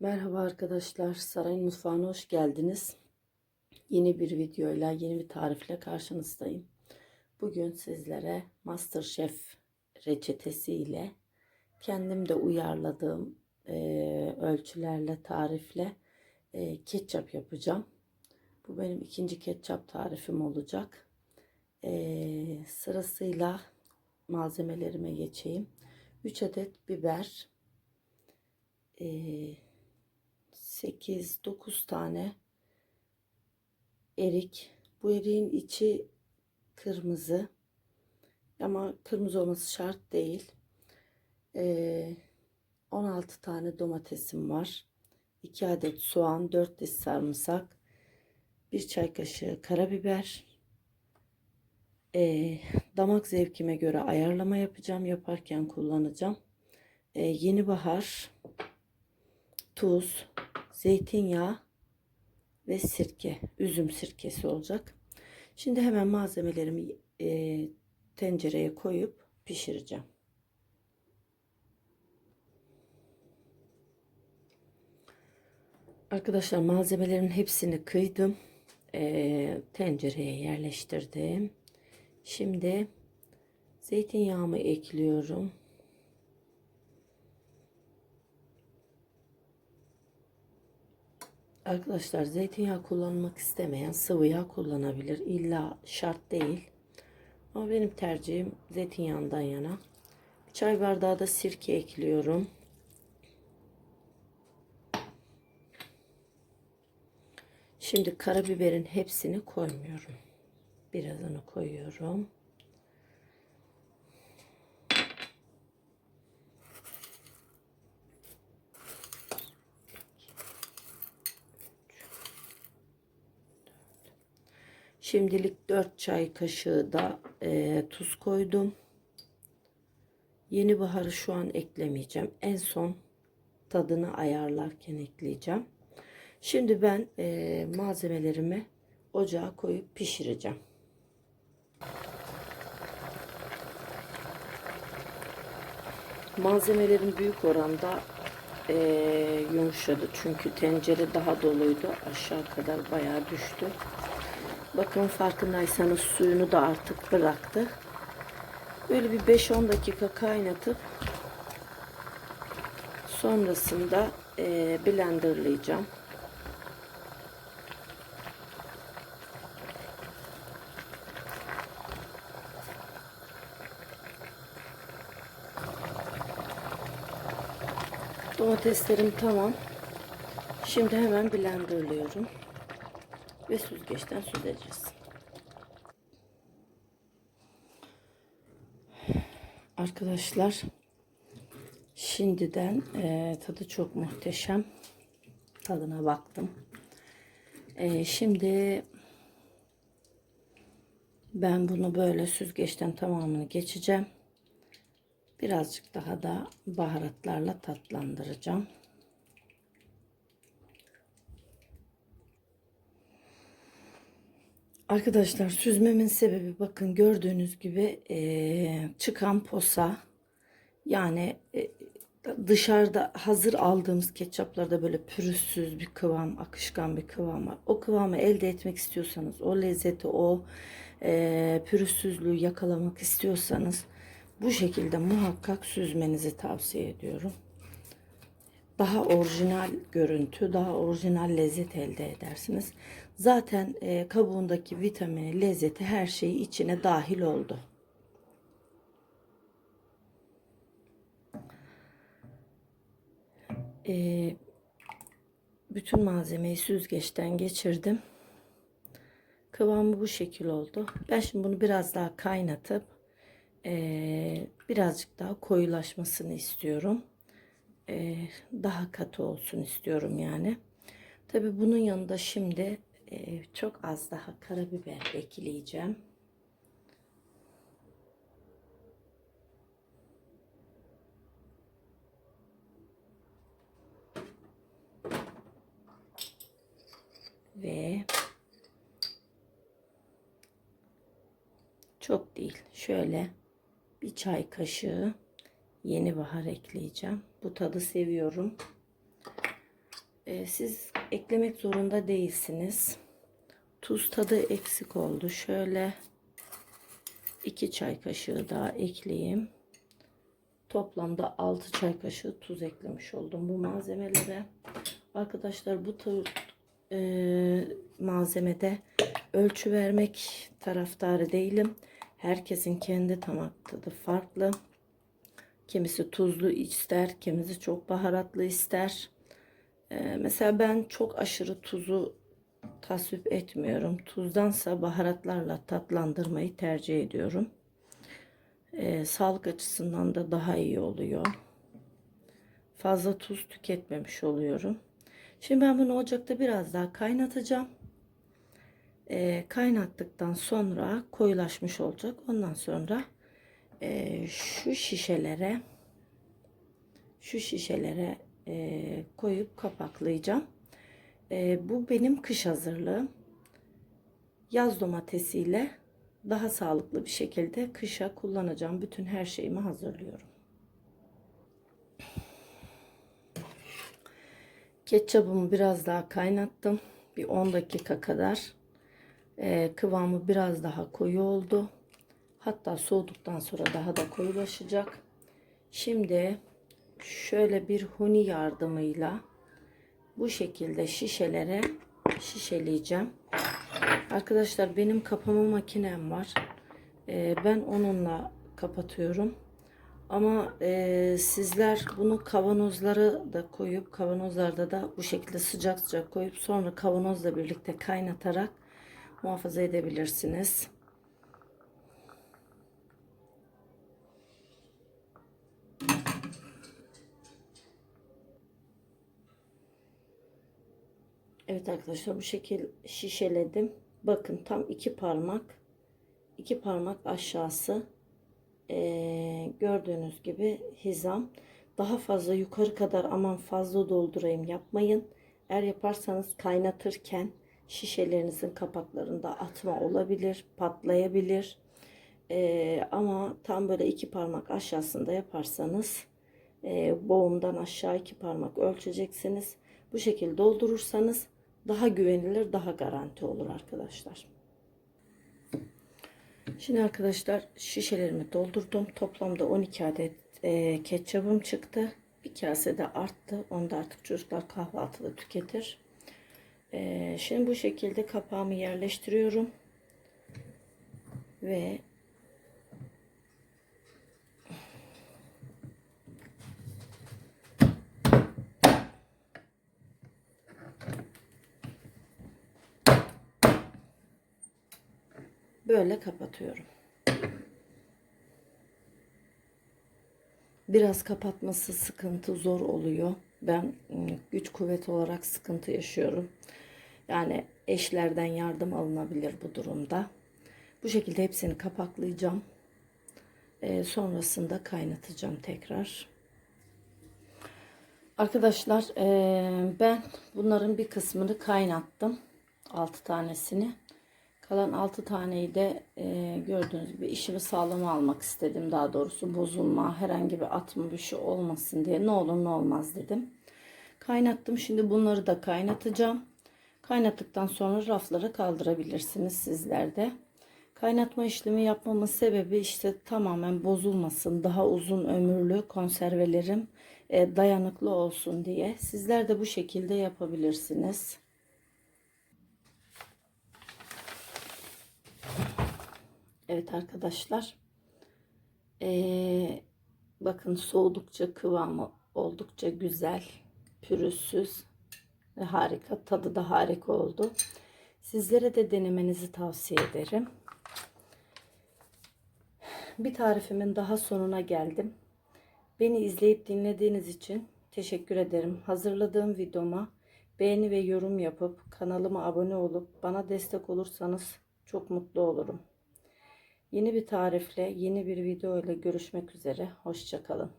Merhaba arkadaşlar, Sarayın Mutfağı'na hoş geldiniz. Yeni bir videoyla, yeni bir tarifle karşınızdayım. Bugün sizlere Masterchef reçetesi ile kendim de uyarladığım e, ölçülerle, tarifle e, ketçap yapacağım. Bu benim ikinci ketçap tarifim olacak. E, sırasıyla malzemelerime geçeyim. 3 adet biber, e, 8-9 tane erik. Bu eriğin içi kırmızı. Ama kırmızı olması şart değil. Ee, 16 tane domatesim var. 2 adet soğan, 4 diş sarımsak, 1 çay kaşığı karabiber. Ee, damak zevkime göre ayarlama yapacağım. Yaparken kullanacağım. Ee, yeni bahar, tuz, zeytinyağı ve sirke, üzüm sirkesi olacak. Şimdi hemen malzemelerimi e, tencereye koyup pişireceğim. Arkadaşlar malzemelerin hepsini kıydım. E, tencereye yerleştirdim. Şimdi zeytinyağımı ekliyorum. Arkadaşlar zeytinyağı kullanmak istemeyen sıvı yağ kullanabilir. İlla şart değil. Ama benim tercihim zeytinyağından yana. Bir çay bardağı da sirke ekliyorum. Şimdi karabiberin hepsini koymuyorum. Birazını koyuyorum. Şimdilik 4 çay kaşığı da e, tuz koydum. Yeni baharı şu an eklemeyeceğim. En son tadını ayarlarken ekleyeceğim. Şimdi ben e, malzemelerimi ocağa koyup pişireceğim. Malzemelerin büyük oranda e, yumuşadı. Çünkü tencere daha doluydu. Aşağı kadar bayağı düştü. Bakın farkındaysanız suyunu da artık bıraktı. Böyle bir 5-10 dakika kaynatıp sonrasında e, blenderlayacağım. Domateslerim tamam. Şimdi hemen blenderlıyorum ve süzgeçten süzeceğiz. Arkadaşlar şimdiden e, tadı çok muhteşem. Tadına baktım. E, şimdi ben bunu böyle süzgeçten tamamını geçeceğim. Birazcık daha da baharatlarla tatlandıracağım. Arkadaşlar süzmemin sebebi bakın gördüğünüz gibi e, çıkan posa yani e, dışarıda hazır aldığımız ketçaplarda böyle pürüzsüz bir kıvam akışkan bir kıvam var. O kıvamı elde etmek istiyorsanız o lezzeti o e, pürüzsüzlüğü yakalamak istiyorsanız bu şekilde muhakkak süzmenizi tavsiye ediyorum. Daha orijinal görüntü, daha orijinal lezzet elde edersiniz. Zaten e, kabuğundaki vitamini, lezzeti her şeyi içine dahil oldu. E, bütün malzemeyi süzgeçten geçirdim. Kıvamı bu şekil oldu. Ben şimdi bunu biraz daha kaynatıp e, birazcık daha koyulaşmasını istiyorum. E, daha katı olsun istiyorum yani. Tabi bunun yanında şimdi e, çok az daha karabiber ekleyeceğim. Ve çok değil. Şöyle bir çay kaşığı yeni bahar ekleyeceğim. Bu tadı seviyorum. Ee, siz eklemek zorunda değilsiniz. Tuz tadı eksik oldu. Şöyle 2 çay kaşığı daha ekleyeyim. Toplamda 6 çay kaşığı tuz eklemiş oldum bu malzemelere. Arkadaşlar bu e, malzemede ölçü vermek taraftarı değilim. Herkesin kendi damak tadı farklı. Kimisi tuzlu ister, kimisi çok baharatlı ister. Ee, mesela ben çok aşırı tuzu tasvip etmiyorum. Tuzdansa baharatlarla tatlandırmayı tercih ediyorum. Ee, sağlık açısından da daha iyi oluyor. Fazla tuz tüketmemiş oluyorum. Şimdi ben bunu ocakta biraz daha kaynatacağım. Ee, kaynattıktan sonra koyulaşmış olacak. Ondan sonra e, şu şişelere şu şişelere e, koyup kapaklayacağım. E, bu benim kış hazırlığım. Yaz domatesiyle daha sağlıklı bir şekilde kışa kullanacağım. Bütün her şeyimi hazırlıyorum. Ketçabımı biraz daha kaynattım. Bir 10 dakika kadar. E, kıvamı biraz daha koyu oldu. Hatta soğuduktan sonra daha da koyulaşacak. Şimdi şöyle bir huni yardımıyla bu şekilde şişelere şişeleyeceğim. Arkadaşlar benim kapama makinem var. Ee, ben onunla kapatıyorum. Ama e, sizler bunu kavanozlara da koyup kavanozlarda da bu şekilde sıcak sıcak koyup sonra kavanozla birlikte kaynatarak muhafaza edebilirsiniz. Evet arkadaşlar bu şekil şişeledim. Bakın tam iki parmak iki parmak aşağısı ee, gördüğünüz gibi hizam. Daha fazla yukarı kadar aman fazla doldurayım yapmayın. Eğer yaparsanız kaynatırken şişelerinizin kapaklarında atma olabilir, patlayabilir. Ee, ama tam böyle iki parmak aşağısında yaparsanız e, boğumdan aşağı iki parmak ölçeceksiniz. Bu şekilde doldurursanız daha güvenilir, daha garanti olur arkadaşlar. Şimdi arkadaşlar şişelerimi doldurdum. Toplamda 12 adet e, ketçabım çıktı. Bir kase de arttı. Onu da artık çocuklar kahvaltıda tüketir. E, şimdi bu şekilde kapağımı yerleştiriyorum. Ve böyle kapatıyorum. Biraz kapatması sıkıntı zor oluyor. Ben güç kuvvet olarak sıkıntı yaşıyorum. Yani eşlerden yardım alınabilir bu durumda. Bu şekilde hepsini kapaklayacağım. Ee, sonrasında kaynatacağım tekrar. Arkadaşlar ee, ben bunların bir kısmını kaynattım. 6 tanesini. Kalan 6 taneyi de e, gördüğünüz gibi işimi sağlam almak istedim. Daha doğrusu bozulma, herhangi bir atma bir şey olmasın diye. Ne olur ne olmaz dedim. Kaynattım. Şimdi bunları da kaynatacağım. Kaynattıktan sonra raflara kaldırabilirsiniz sizler de. Kaynatma işlemi yapmamın sebebi işte tamamen bozulmasın, daha uzun ömürlü konservelerim e, dayanıklı olsun diye. Sizler de bu şekilde yapabilirsiniz. Evet arkadaşlar. Ee, bakın soğudukça kıvamı oldukça güzel. Pürüzsüz ve harika. Tadı da harika oldu. Sizlere de denemenizi tavsiye ederim. Bir tarifimin daha sonuna geldim. Beni izleyip dinlediğiniz için teşekkür ederim. Hazırladığım videoma beğeni ve yorum yapıp kanalıma abone olup bana destek olursanız çok mutlu olurum. Yeni bir tarifle, yeni bir video ile görüşmek üzere. Hoşçakalın.